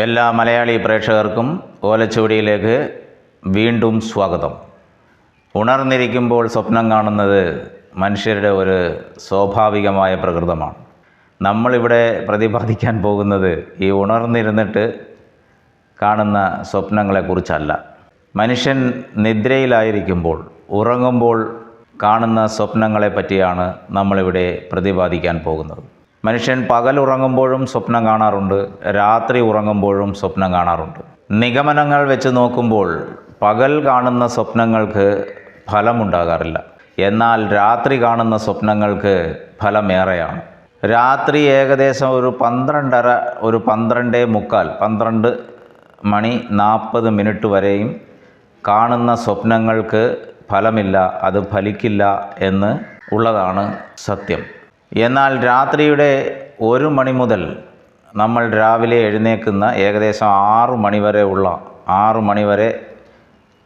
എല്ലാ മലയാളി പ്രേക്ഷകർക്കും ഓലച്ചുവടിയിലേക്ക് വീണ്ടും സ്വാഗതം. ഉണർന്നിരിക്കുമ്പോൾ സ്വപ്നം കാണുന്നത് മനുഷ്യരുടെ ഒരു സ്വാഭാവികമായ പ്രകൃതമാണ്. നമ്മളിവിടെ പ്രതിപാദിക്കാൻ പോകുന്നത് ഈ ഉണർന്നിരുന്നിട്ട് കാണുന്ന സ്വപ്നങ്ങളെക്കുറിച്ചല്ല. മനുഷ്യൻ നിദ്രയിലായിരിക്കുമ്പോൾ ഉറങ്ങുമ്പോൾ കാണുന്ന സ്വപ്നങ്ങളെ പറ്റിയാണ് നമ്മളിവിടെ പ്രതിപാദിക്കാൻ പോകുന്നത്. മനുഷ്യൻ പകൽ ഉറങ്ങുമ്പോഴും സ്വപ്നം കാണാറുണ്ട് രാത്രി ഉറങ്ങുമ്പോഴും സ്വപ്നം കാണാറുണ്ട്. നിഗമനങ്ങൾ വെച്ച് നോക്കുമ്പോൾ പകൽ കാണുന്ന സ്വപ്നങ്ങൾക്ക് ഫലമുണ്ടാകാറില്ല. എന്നാൽ രാത്രി കാണുന്ന സ്വപ്നങ്ങൾക്ക് ഫലമേറെയാണ്. രാത്രി ഏകദേശം ഒരു പന്ത്രണ്ടര ഒരു പന്ത്രണ്ടേ മുക്കാൽ പന്ത്രണ്ട് മണി നാൽപ്പത് മിനിറ്റ് വരെയും കാണുന്ന സ്വപ്നങ്ങൾക്ക് ഫലമില്ല അത് ഫലിക്കില്ല എന്ന് ഉള്ളതാണ് സത്യം. എന്നാൽ രാത്രിയുടെ ഒരു മണി മുതൽ നമ്മൾ രാവിലെ എഴുന്നേൽക്കുന്ന ഏകദേശം ആറു മണി വരെ ഉള്ള ആറു മണി വരെ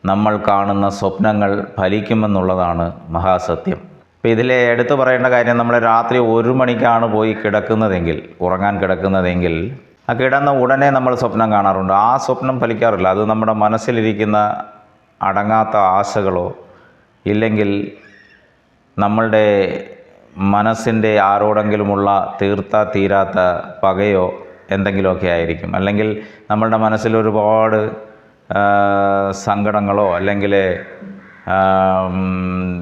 നമ്മൾ കാണുന്ന സ്വപ്നങ്ങൾ ഫലിക്കുമെന്നുള്ളതാണ് മഹാസത്യം. അപ്പോൾ ഇതിലെ എടുത്തു പറയേണ്ട കാര്യം നമ്മൾ രാത്രി ഒരു മണിക്കാണ് പോയി കിടക്കുന്നതെങ്കിൽ ഉറങ്ങാൻ കിടക്കുന്നതെങ്കിൽ ആ കിടന്ന ഉടനെ നമ്മൾ സ്വപ്നം കാണാറുണ്ട്. ആ സ്വപ്നം ഫലിക്കാറില്ല. അത് നമ്മുടെ മനസ്സിലിരിക്കുന്ന അടങ്ങാത്ത ആശകളോ ഇല്ലെങ്കിൽ നമ്മളുടെ മനസ്സിന്റെ ആരോടെങ്കിലുമുള്ള തീർത്ത തീരാത്ത പകയോ എന്തെങ്കിലുമൊക്കെ ആയിരിക്കും. അല്ലെങ്കിൽ നമ്മളുടെ മനസ്സിൽ ഒരുപാട് സങ്കടങ്ങളോ അല്ലെങ്കിൽ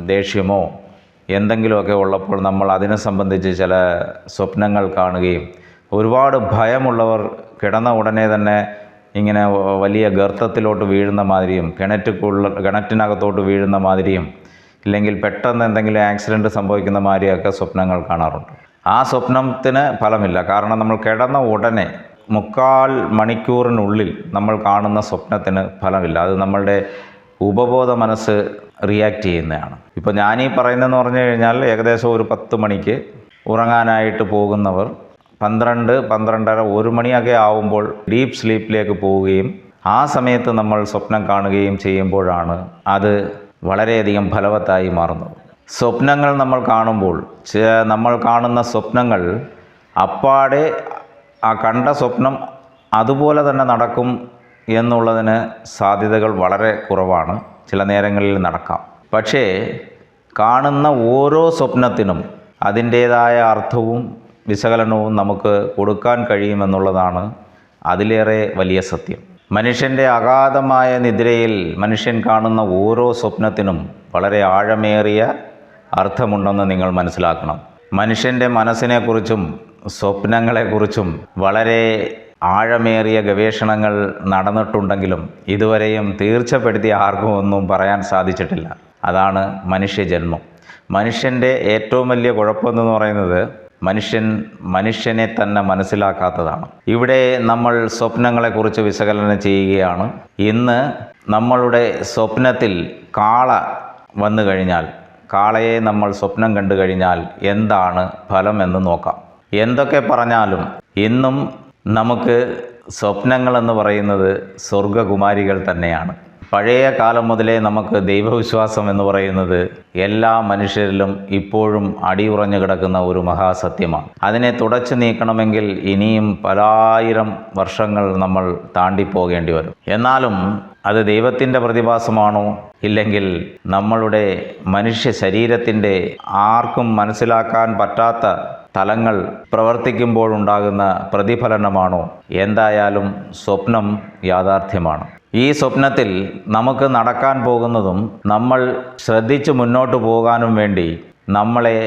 ദേഷ്യമോ എന്തെങ്കിലുമൊക്കെ ഉള്ളപ്പോൾ നമ്മൾ അതിനെ സംബന്ധിച്ച് ചില സ്വപ്നങ്ങൾ കാണുകയും ഒരുപാട് ഭയമുള്ളവർ കിടന്ന ഉടനെ തന്നെ ഇങ്ങനെ വലിയ ഗർത്തത്തിലോട്ട് വീഴുന്ന മാതിരിയും കിണറ്റുക്കുള്ള കിണറ്റിനകത്തോട്ട് വീഴുന്ന മാതിരിയും ഇല്ലെങ്കിൽ പെട്ടെന്ന് എന്തെങ്കിലും ആക്സിഡന്റ് സംഭവിക്കുന്ന മാതിരിയൊക്കെ സ്വപ്നങ്ങൾ കാണാറുണ്ട്. ആ സ്വപ്നത്തിന് ഫലമില്ല. കാരണം നമ്മൾ കിടന്ന ഉടനെ മുക്കാൽ മണിക്കൂറിനുള്ളിൽ നമ്മൾ കാണുന്ന സ്വപ്നത്തിന് ഫലമില്ല. അത് നമ്മളുടെ ഉപബോധ മനസ്സ് റിയാക്ട് ചെയ്യുന്നതാണ്. ഇപ്പോൾ ഞാനീ പറയുന്നതെന്ന് പറഞ്ഞു കഴിഞ്ഞാൽ ഏകദേശം ഒരു പത്ത് മണിക്ക് ഉറങ്ങാനായിട്ട് പോകുന്നവർ പന്ത്രണ്ട് പന്ത്രണ്ടര ഒരു മണിയൊക്കെ ആവുമ്പോൾ ഡീപ്പ് സ്ലീപ്പിലേക്ക് പോവുകയും ആ സമയത്ത് നമ്മൾ സ്വപ്നം കാണുകയും ചെയ്യുമ്പോഴാണ് അത് വളരെയധികം ഫലവത്തായി മാറുന്നു. സ്വപ്നങ്ങൾ നമ്മൾ കാണുമ്പോൾ നമ്മൾ കാണുന്ന സ്വപ്നങ്ങൾ അപ്പാടെ ആ കണ്ട സ്വപ്നം അതുപോലെ തന്നെ നടക്കും എന്നുള്ളതിന് സാധ്യതകൾ വളരെ കുറവാണ്. ചില നേരങ്ങളിൽ നടക്കാം. പക്ഷേ കാണുന്ന ഓരോ സ്വപ്നത്തിനും അതിന്റേതായ അർത്ഥവും വിശകലനവും നമുക്ക് കൊടുക്കാൻ കഴിയുമെന്നുള്ളതാണ് അതിലേറെ വലിയ സത്യം. മനുഷ്യന്റെ അഗാധമായ നിദ്രയിൽ മനുഷ്യൻ കാണുന്ന ഓരോ സ്വപ്നത്തിനും വളരെ ആഴമേറിയ അർത്ഥമുണ്ടെന്ന് നിങ്ങൾ മനസ്സിലാക്കണം. മനുഷ്യന്റെ മനസ്സിനെക്കുറിച്ചും സ്വപ്നങ്ങളെക്കുറിച്ചും വളരെ ആഴമേറിയ ഗവേഷണങ്ങൾ നടന്നിട്ടുണ്ടെങ്കിലും ഇതുവരെയും തീർച്ചപ്പെടുത്തി ആർക്കും ഒന്നും പറയാൻ സാധിച്ചിട്ടില്ല. അതാണ് മനുഷ്യജന്മം. മനുഷ്യന്റെ ഏറ്റവും വലിയ കുഴപ്പമെന്ന് പറയുന്നത് മനുഷ്യൻ മനുഷ്യനെ തന്നെ മനസ്സിലാക്കാത്തതാണ്. ഇവിടെ നമ്മൾ സ്വപ്നങ്ങളെക്കുറിച്ച് വിശകലനം ചെയ്യുകയാണ്. ഇന്ന് നമ്മളുടെ സ്വപ്നത്തിൽ കാള വന്നു കഴിഞ്ഞാൽ കാളയെ നമ്മൾ സ്വപ്നം കണ്ടു കഴിഞ്ഞാൽ എന്താണ് ഫലം എന്ന് നോക്കാം. എന്തൊക്കെ പറഞ്ഞാലും ഇന്നും നമുക്ക് സ്വപ്നങ്ങളെന്ന് പറയുന്നത് സ്വർഗകുമാരികൾ തന്നെയാണ്. പഴയ കാലം മുതലേ നമുക്ക് ദൈവവിശ്വാസം എന്ന് പറയുന്നത് എല്ലാ മനുഷ്യരിലും ഇപ്പോഴും അടിയുറഞ്ഞു കിടക്കുന്ന ഒരു മഹാസത്യമാണ്. അതിനെ തുടച്ചു നീക്കണമെങ്കിൽ ഇനിയും പലായിരം വർഷങ്ങൾ നമ്മൾ താണ്ടിപ്പോകേണ്ടി വരും. എന്നാലും അത് ദൈവത്തിന്റെ പ്രതിഭാസമാണോ? ഇല്ലെങ്കിൽ നമ്മളുടെ മനുഷ്യ ശരീരത്തിന്റെ ആർക്കും മനസ്സിലാക്കാൻ പറ്റാത്ത തലങ്ങൾ പ്രവർത്തിക്കുമ്പോഴുണ്ടാകുന്ന പ്രതിഫലനമാണോ? എന്തായാലും സ്വപ്നം യാഥാർത്ഥ്യമാണ്. ഈ സ്വപ്നത്തിൽ നമുക്ക് നടക്കാൻ പോകുന്നതും നമ്മൾ ശ്രദ്ധിച്ച് മുന്നോട്ട് പോകാനും വേണ്ടി നമ്മളെ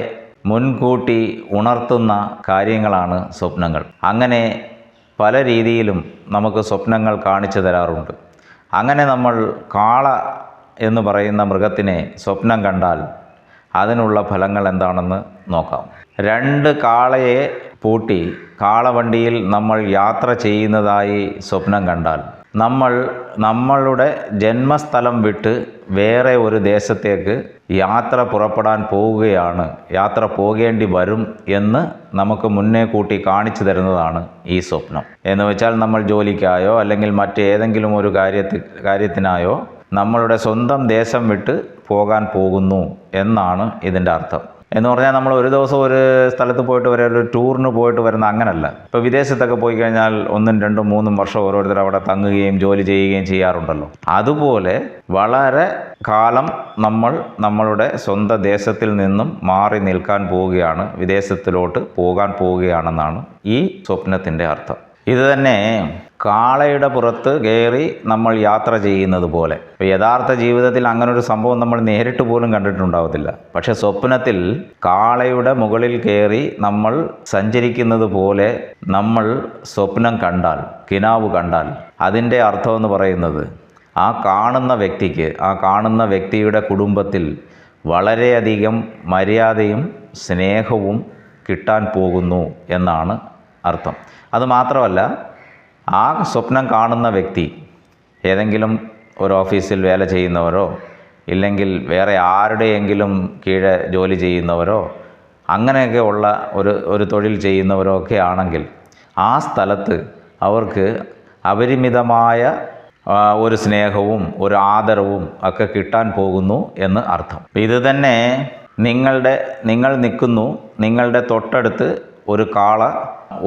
മുൻകൂട്ടി ഉണർത്തുന്ന കാര്യങ്ങളാണ് സ്വപ്നങ്ങൾ. അങ്ങനെ പല രീതിയിലും നമുക്ക് സ്വപ്നങ്ങൾ കാണിച്ചു തരാറുണ്ട്. അങ്ങനെ നമ്മൾ കാള എന്ന് പറയുന്ന മൃഗത്തിനെ സ്വപ്നം കണ്ടാൽ അതിനുള്ള ഫലങ്ങൾ എന്താണെന്ന് നോക്കാം. രണ്ട് കാളയെ പൂട്ടി കാളവണ്ടിയിൽ നമ്മൾ യാത്ര ചെയ്യുന്നതായി സ്വപ്നം കണ്ടാൽ. നമ്മൾ നമ്മളുടെ ജന്മസ്ഥലം വിട്ട് വേറെ ഒരു ദേശത്തേക്ക് യാത്ര പുറപ്പെടാൻ പോവുകയാണ്. യാത്ര പോകേണ്ടി വരും എന്ന് നമുക്ക് മുന്നേ കൂട്ടി കാണിച്ചു തരുന്നതാണ് ഈ സ്വപ്നം. എന്ന് വെച്ചാൽ നമ്മൾ ജോലിക്കായോ അല്ലെങ്കിൽ മറ്റേതെങ്കിലും ഒരു കാര്യത്തി കാര്യത്തിനായോ നമ്മളുടെ സ്വന്തം ദേശം വിട്ട് പോകാൻ പോകുന്നു എന്നാണ് ഇതിന്റെ അർത്ഥം. എന്ന് പറഞ്ഞാൽ നമ്മൾ ഒരു ദിവസം ഒരു സ്ഥലത്ത് പോയിട്ട് വരെ ഒരു ടൂറിന് പോയിട്ട് വരുന്ന അങ്ങനല്ല. ഇപ്പോൾ വിദേശത്തൊക്കെ പോയി കഴിഞ്ഞാൽ ഒന്നും രണ്ടും മൂന്നും വർഷം ഓരോരുത്തർ അവിടെ തങ്ങുകയും ജോലി ചെയ്യുകയും ചെയ്യാറുണ്ടല്ലോ. അതുപോലെ വളരെ കാലം നമ്മൾ നമ്മളുടെ സ്വന്തം ദേശത്തിൽ നിന്നും മാറി നിൽക്കാൻ പോവുകയാണ് വിദേശത്തിലോട്ട് പോകാൻ പോവുകയാണെന്നാണ് ഈ സ്വപ്നത്തിന്റെ അർത്ഥം. ഇത് തന്നെ കാളയുടെ പുറത്ത് കയറി നമ്മൾ യാത്ര ചെയ്യുന്നത് പോലെ. ഇപ്പോൾ യഥാർത്ഥ ജീവിതത്തിൽ അങ്ങനെ ഒരു സംഭവം നമ്മൾ നേരിട്ട് പോലും കണ്ടിട്ടുണ്ടാവത്തില്ല. പക്ഷെ സ്വപ്നത്തിൽ കാളയുടെ മുകളിൽ കയറി നമ്മൾ സഞ്ചരിക്കുന്നത് പോലെ നമ്മൾ സ്വപ്നം കണ്ടാൽ കിനാവ് കണ്ടാൽ അതിന്റെ അർത്ഥമെന്ന് പറയുന്നത് ആ കാണുന്ന വ്യക്തിക്ക് ആ കാണുന്ന വ്യക്തിയുടെ കുടുംബത്തിൽ വളരെയധികം മര്യാദയും സ്നേഹവും കിട്ടാൻ പോകുന്നു എന്നാണ് അർത്ഥം. അത് മാത്രമല്ല ആ സ്വപ്നം കാണുന്ന വ്യക്തി ഏതെങ്കിലും ഒരു ഓഫീസിൽ വേല ചെയ്യുന്നവരോ ഇല്ലെങ്കിൽ വേറെ ആരുടെയെങ്കിലും കീഴെ ജോലി ചെയ്യുന്നവരോ അങ്ങനെയൊക്കെ ഉള്ള ഒരു ഒരു തൊഴിൽ ചെയ്യുന്നവരോ ഒക്കെ ആണെങ്കിൽ ആ സ്ഥലത്ത് അവർക്ക് അപരിമിതമായ ഒരു സ്നേഹവും ഒരു ആദരവും ഒക്കെ കിട്ടാൻ പോകുന്നു എന്ന് അർത്ഥം. ഇത് തന്നെ നിങ്ങളുടെ നിങ്ങൾ നിൽക്കുന്നു നിങ്ങളുടെ തൊട്ടടുത്ത് ഒരു കാള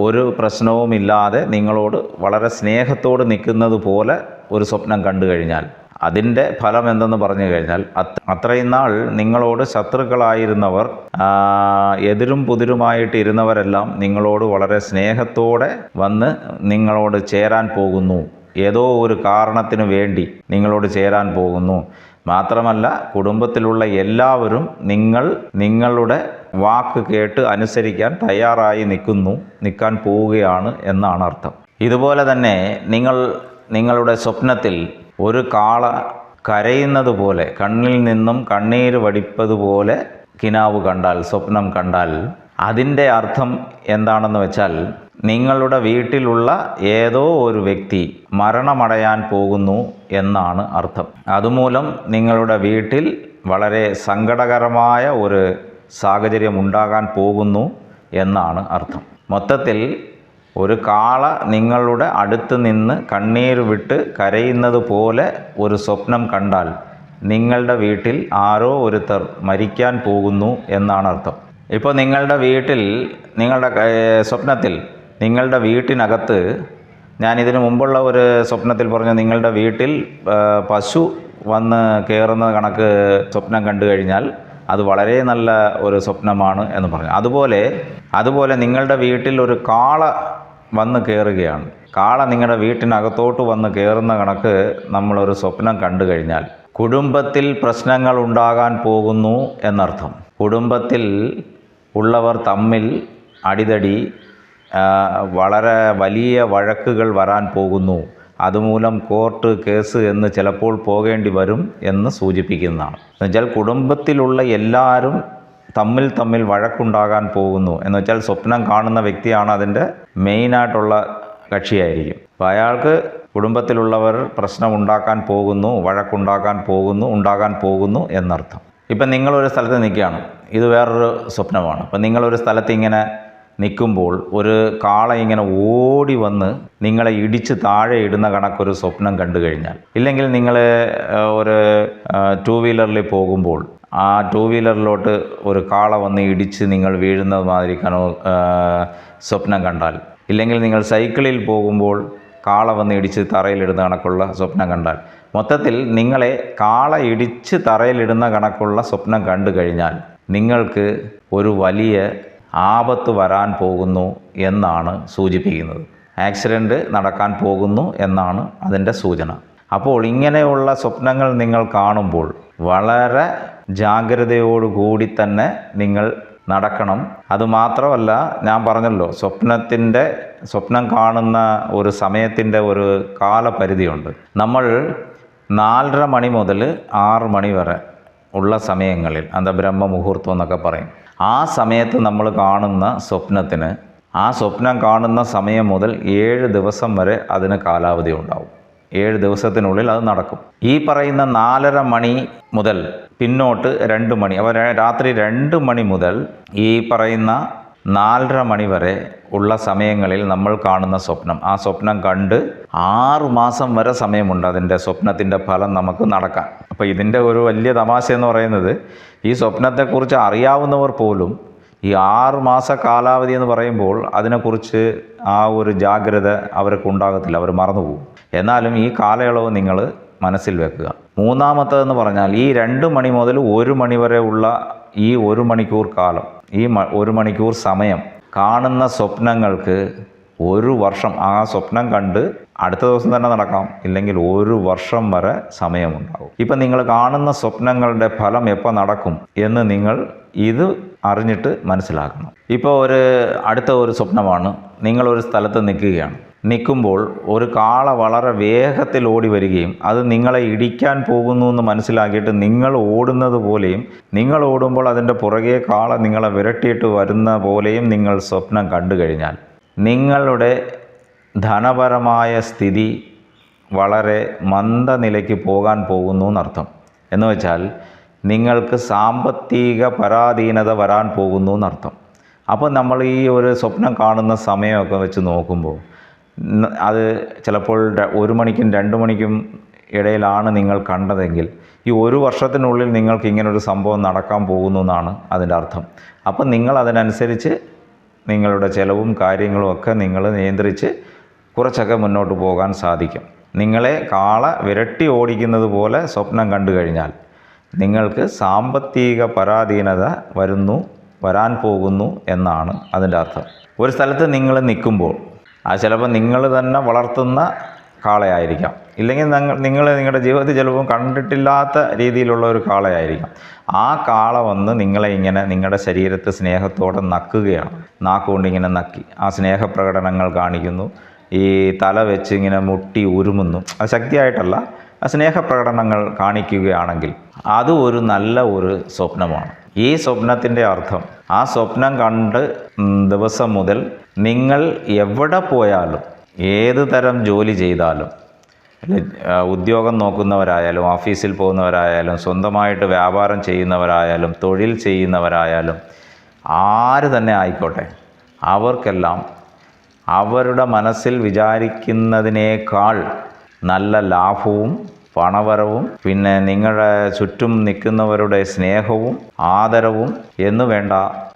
ഒരു പ്രശ്നവുമില്ലാതെ നിങ്ങളോട് വളരെ സ്നേഹത്തോട് നിൽക്കുന്നത് പോലെ ഒരു സ്വപ്നം കണ്ടു കഴിഞ്ഞാൽ അതിന്റെ ഫലം എന്തെന്ന് പറഞ്ഞു കഴിഞ്ഞാൽ അത് അത്രയും നാൾ നിങ്ങളോട് ശത്രുക്കളായിരുന്നവർ എതിരും പുതിരുമായിട്ട് ഇരുന്നവരെല്ലാം നിങ്ങളോട് വളരെ സ്നേഹത്തോടെ വന്ന് നിങ്ങളോട് ചേരാൻ പോകുന്നു. ഏതോ ഒരു കാരണത്തിനു വേണ്ടി നിങ്ങളോട് ചേരാൻ പോകുന്നു. മാത്രമല്ല കുടുംബത്തിലുള്ള എല്ലാവരും നിങ്ങൾ നിങ്ങളുടെ വാക്ക് കേട്ട് അനുസരിക്കാൻ തയ്യാറായി നിൽക്കുന്നു നിൽക്കാൻ പോവുകയാണ് എന്നാണ് അർത്ഥം. ഇതുപോലെ തന്നെ നിങ്ങൾ നിങ്ങളുടെ സ്വപ്നത്തിൽ ഒരു കാള കരയുന്നത് പോലെ കണ്ണിൽ നിന്നും കണ്ണീര് വടിപ്പതുപോലെ കിനാവ് കണ്ടാൽ സ്വപ്നം കണ്ടാൽ അതിന്റെ അർത്ഥം എന്താണെന്ന് വെച്ചാൽ നിങ്ങളുടെ വീട്ടിലുള്ള ഏതോ ഒരു വ്യക്തി മരണമടയാൻ പോകുന്നു എന്നാണ് അർത്ഥം. അതുമൂലം നിങ്ങളുടെ വീട്ടിൽ വളരെ സങ്കടകരമായ ഒരു സാഹചര്യം ഉണ്ടാകാൻ പോകുന്നു എന്നാണ് അർത്ഥം. മൊത്തത്തിൽ ഒരു കാള നിങ്ങളുടെ അടുത്ത് നിന്ന് കണ്ണീർ വിട്ട് കരയുന്നത് പോലെ ഒരു സ്വപ്നം കണ്ടാൽ നിങ്ങളുടെ വീട്ടിൽ ആരോ ഒരുത്തർ മരിക്കാൻ പോകുന്നു എന്നാണ് അർത്ഥം. ഇപ്പോൾ നിങ്ങളുടെ വീട്ടിൽ നിങ്ങളുടെ സ്വപ്നത്തിൽ നിങ്ങളുടെ വീട്ടിനകത്ത് ഞാൻ ഇതിനു മുമ്പുള്ള ഒരു സ്വപ്നത്തിൽ പറഞ്ഞു നിങ്ങളുടെ വീട്ടിൽ പശു വന്ന് കയറുന്ന കണക്ക് സ്വപ്നം കണ്ടു കഴിഞ്ഞാൽ അത് വളരെ നല്ല ഒരു സ്വപ്നമാണ് എന്ന് പറഞ്ഞു. അതുപോലെ അതുപോലെ നിങ്ങളുടെ വീട്ടിൽ ഒരു കാള വന്ന് കയറുകയാണ് കാള നിങ്ങളുടെ വീട്ടിനകത്തോട്ട് വന്ന് കയറുന്ന കണക്ക് നമ്മളൊരു സ്വപ്നം കണ്ടു കഴിഞ്ഞാൽ കുടുംബത്തിൽ പ്രശ്നങ്ങൾ ഉണ്ടാകാൻ പോകുന്നു എന്നർത്ഥം. കുടുംബത്തിൽ ഉള്ളവർ തമ്മിൽ അടിതടി വളരെ വലിയ വഴക്കുകൾ വരാൻ പോകുന്നു അതുമൂലം കോർട്ട് കേസ് എന്ന് ചിലപ്പോൾ പോകേണ്ടി വരും എന്ന് സൂചിപ്പിക്കുന്നതാണ്. എന്നുവെച്ചാൽ കുടുംബത്തിലുള്ള എല്ലാവരും തമ്മിൽ തമ്മിൽ വഴക്കുണ്ടാകാൻ പോകുന്നു. എന്ന് വെച്ചാൽ സ്വപ്നം കാണുന്ന വ്യക്തിയാണ് അതിന്റെ മെയിനായിട്ടുള്ള കക്ഷിയായിരിക്കും. അപ്പോൾ അയാൾക്ക് കുടുംബത്തിലുള്ളവർ പ്രശ്നം ഉണ്ടാക്കാൻ പോകുന്നു വഴക്കുണ്ടാക്കാൻ പോകുന്നു ഉണ്ടാകാൻ പോകുന്നു എന്നർത്ഥം. ഇപ്പം നിങ്ങളൊരു സ്ഥലത്ത് നിൽക്കുകയാണ്. ഇത് വേറൊരു സ്വപ്നമാണ്. അപ്പം നിങ്ങളൊരു സ്ഥലത്ത് ഇങ്ങനെ നിൽക്കുമ്പോൾ ഒരു കാള ഇങ്ങനെ ഓടി വന്ന് നിങ്ങളെ ഇടിച്ച് താഴെ ഇടുന്ന കണക്കൊരു സ്വപ്നം കണ്ടു കഴിഞ്ഞാൽ ഇല്ലെങ്കിൽ നിങ്ങൾ ഒരു ടൂ വീലറിൽ പോകുമ്പോൾ ആ ടൂ വീലറിലോട്ട് ഒരു കാള വന്ന് ഇടിച്ച് നിങ്ങൾ വീഴുന്നത് മാതിരി കണോ സ്വപ്നം കണ്ടാൽ ഇല്ലെങ്കിൽ നിങ്ങൾ സൈക്കിളിൽ പോകുമ്പോൾ കാള വന്ന് ഇടിച്ച് തറയിലിടുന്ന കണക്കുള്ള സ്വപ്നം കണ്ടാൽ മൊത്തത്തിൽ നിങ്ങളെ കാള ഇടിച്ച് തറയിലിടുന്ന കണക്കുള്ള സ്വപ്നം കണ്ടു കഴിഞ്ഞാൽ നിങ്ങൾക്ക് ഒരു വലിയ ആപത്ത് വരാൻ പോകുന്നു എന്നാണ് സൂചിപ്പിക്കുന്നത്. ആക്സിഡന്റ് നടക്കാൻ പോകുന്നു എന്നാണ് അതിന്റെ സൂചന. അപ്പോൾ ഇങ്ങനെയുള്ള സ്വപ്നങ്ങൾ നിങ്ങൾ കാണുമ്പോൾ വളരെ ജാഗ്രതയോടുകൂടി തന്നെ നിങ്ങൾ നടക്കണം. അതുമാത്രമല്ല ഞാൻ പറഞ്ഞല്ലോ സ്വപ്നത്തിന്റെ സ്വപ്നം കാണുന്ന ഒരു സമയത്തിന്റെ ഒരു കാലപരിധിയുണ്ട്. നമ്മൾ നാലര മണി മുതൽ ആറ് മണി വരെ ഉള്ള സമയങ്ങളിൽ അത് ബ്രഹ്മ മുഹൂർത്തം എന്നൊക്കെ പറയും ആ സമയത്ത് നമ്മൾ കാണുന്ന സ്വപ്നത്തിന് ആ സ്വപ്നം കാണുന്ന സമയം മുതൽ ഏഴ് ദിവസം വരെ അതിന് കാലാവധി ഉണ്ടാവും. ഏഴ് ദിവസത്തിനുള്ളിൽ അത് നടക്കും. ഈ പറയുന്ന നാലര മണി മുതൽ പിന്നോട്ട് രണ്ട് മണി അപ്പോൾ രാത്രി രണ്ട് മണി മുതൽ ഈ പറയുന്ന നാലര മണി വരെ ഉള്ള സമയങ്ങളിൽ നമ്മൾ കാണുന്ന സ്വപ്നം. ആ സ്വപ്നം കണ്ട് ആറു മാസം വരെ സമയമുണ്ട് അതിന്റെ സ്വപ്നത്തിന്റെ ഫലം നമുക്ക് നടക്കാൻ. അപ്പോൾ ഇതിന്റെ ഒരു വലിയ തമാശ എന്ന് പറയുന്നത് ഈ സ്വപ്നത്തെക്കുറിച്ച് അറിയാവുന്നവർ പോലും ഈ ആറ് മാസ കാലാവധി എന്ന് പറയുമ്പോൾ അതിനെക്കുറിച്ച് ആ ഒരു ജാഗ്രത അവർക്ക് ഉണ്ടാകത്തില്ല അവർ മറന്നുപോകും എന്നാലും ഈ കാലയളവ് നിങ്ങൾ മനസ്സിൽ വെക്കുക. മൂന്നാമത്തതെന്ന് പറഞ്ഞാൽ ഈ രണ്ട് മണി മുതൽ ഒരു മണി വരെ ഉള്ള ഈ ഒരു മണിക്കൂർ കാലം ഈ ഒരു മണിക്കൂർ സമയം കാണുന്ന സ്വപ്നങ്ങൾക്ക് ഒരു വർഷം ആ സ്വപ്നം കണ്ട് അടുത്ത ദിവസം തന്നെ നടക്കാം ഇല്ലെങ്കിൽ ഒരു വർഷം വരെ സമയമുണ്ടാകും ഇപ്പം നിങ്ങൾ കാണുന്ന സ്വപ്നങ്ങളുടെ ഫലം എപ്പോൾ നടക്കും എന്ന് നിങ്ങൾ ഇത് അറിഞ്ഞിട്ട് മനസ്സിലാക്കണം. ഇപ്പോൾ ഒരു അടുത്ത ഒരു സ്വപ്നമാണ്. നിങ്ങളൊരു സ്ഥലത്ത് നിൽക്കുകയാണ്. നിൽക്കുമ്പോൾ ഒരു കാള വളരെ വേഗത്തിൽ ഓടി വരികയും അത് നിങ്ങളെ ഇടിക്കാൻ പോകുന്നു എന്ന് മനസ്സിലാക്കിയിട്ട് നിങ്ങൾ ഓടുന്നത് പോലെയും നിങ്ങൾ ഓടുമ്പോൾ അതിന്റെ പുറകെ കാള നിങ്ങളെ വിരട്ടിയിട്ട് വരുന്ന പോലെയും നിങ്ങൾ സ്വപ്നം കണ്ടു കഴിഞ്ഞാൽ നിങ്ങളുടെ ധനപരമായ സ്ഥിതി വളരെ മന്ദനിലയ്ക്ക് പോകാൻ പോകുന്നു എന്നർത്ഥം. എന്ന് വെച്ചാൽ നിങ്ങൾക്ക് സാമ്പത്തിക പരാധീനത വരാൻ പോകുന്നു എന്നർത്ഥം. അപ്പോൾ നമ്മൾ ഈ ഒരു സ്വപ്നം കാണുന്ന സമയമൊക്കെ വെച്ച് നോക്കുമ്പോൾ അത് ചിലപ്പോൾ ഒരു മണിക്കും രണ്ട് മണിക്കും ഇടയിലാണ് നിങ്ങൾ കണ്ടതെങ്കിൽ ഈ ഒരു വർഷത്തിനുള്ളിൽ നിങ്ങൾക്ക് ഇങ്ങനൊരു സംഭവം നടക്കാൻ പോകുന്നു എന്നാണ് അതിന്റെ അർത്ഥം. അപ്പം നിങ്ങൾ അതിനനുസരിച്ച് നിങ്ങളുടെ ചിലവും കാര്യങ്ങളും ഒക്കെ നിങ്ങൾ നിയന്ത്രിച്ച് കുറച്ചൊക്കെ മുന്നോട്ട് പോകാൻ സാധിക്കും. നിങ്ങളെ കാള വിരട്ടി ഓടിക്കുന്നത് പോലെ സ്വപ്നം കണ്ടു കഴിഞ്ഞാൽ നിങ്ങൾക്ക് സാമ്പത്തിക പരാധീനത വരുന്നു വരാൻ പോകുന്നു എന്നാണ് അതിന്റെ അർത്ഥം. ഒരു സ്ഥലത്ത് നിങ്ങൾ നിൽക്കുമ്പോൾ ആ ചിലപ്പോൾ നിങ്ങൾ തന്നെ വളർത്തുന്ന കാളയായിരിക്കാം. ഇല്ലെങ്കിൽ നിങ്ങൾ നിങ്ങൾ നിങ്ങളുടെ ജീവിതത്തിൽ ചിലപ്പോൾ കണ്ടിട്ടില്ലാത്ത രീതിയിലുള്ള ഒരു കാളയായിരിക്കാം. ആ കാള വന്ന് നിങ്ങളെ ഇങ്ങനെ നിങ്ങളുടെ ശരീരത്തെ സ്നേഹത്തോടെ നക്കുകയാണ്. നാക്കുകൊണ്ട് ഇങ്ങനെ നക്കി. ആ സ്നേഹപ്രകടനങ്ങൾ കാണിക്കുന്നു. ഈ തല വെച്ച് ഇങ്ങനെ മുട്ടി ഉരുമുന്നു. അത് ശക്തിയായിട്ടല്ല ആ സ്നേഹപ്രകടനങ്ങൾ കാണിക്കുകയാണെങ്കിൽ അത് ഒരു നല്ല ഒരു സ്വപ്നമാണ്. ഈ സ്വപ്നത്തിന്റെ അർത്ഥം ആ സ്വപ്നം കണ്ട് ദിവസം മുതൽ നിങ്ങൾ എവിടെ പോയാലും ഏത് തരം ജോലി ചെയ്താലും ഉദ്യോഗം നോക്കുന്നവരായാലും ഓഫീസിൽ പോകുന്നവരായാലും സ്വന്തമായിട്ട് വ്യാപാരം ചെയ്യുന്നവരായാലും തൊഴിൽ ചെയ്യുന്നവരായാലും ആര് തന്നെ ആയിക്കോട്ടെ അവർക്കെല്ലാം അവരുടെ മനസ്സിൽ വിചാരിക്കുന്നതിനേക്കാൾ നല്ല ലാഭവും പണവരവും പിന്നെ നിങ്ങളുടെ ചുറ്റും നിൽക്കുന്നവരുടെ സ്നേഹവും ആദരവും എന്നു വേണ്ട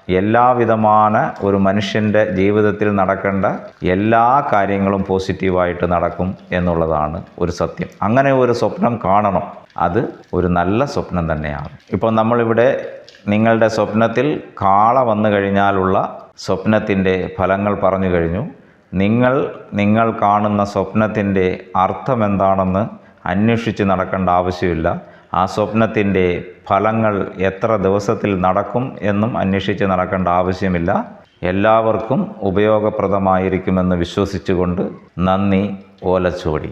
എല്ലാവിധമാണ് ഒരു മനുഷ്യന്റെ ജീവിതത്തിൽ നടക്കേണ്ട എല്ലാ കാര്യങ്ങളും പോസിറ്റീവായിട്ട് നടക്കും എന്നുള്ളതാണ് ഒരു സത്യം. അങ്ങനെ ഒരു സ്വപ്നം കാണണം. അത് ഒരു നല്ല സ്വപ്നം തന്നെയാണ്. ഇപ്പോൾ നമ്മളിവിടെ നിങ്ങളുടെ സ്വപ്നത്തിൽ കാള വന്നു കഴിഞ്ഞാലുള്ള സ്വപ്നത്തിന്റെ ഫലങ്ങൾ പറഞ്ഞു കഴിഞ്ഞു. നിങ്ങൾ നിങ്ങൾ കാണുന്ന സ്വപ്നത്തിന്റെ അർത്ഥം എന്താണെന്ന് അന്വേഷിച്ച് നടക്കേണ്ട ആവശ്യമില്ല. ആ സ്വപ്നത്തിന്റെ ഫലങ്ങൾ എത്ര ദിവസത്തിൽ നടക്കും എന്നും അന്വേഷിച്ച് നടക്കേണ്ട ആവശ്യമില്ല. എല്ലാവർക്കും ഉപയോഗപ്രദമായിരിക്കുമെന്ന് വിശ്വസിച്ചുകൊണ്ട് നന്ദി ഓലച്ചോടി.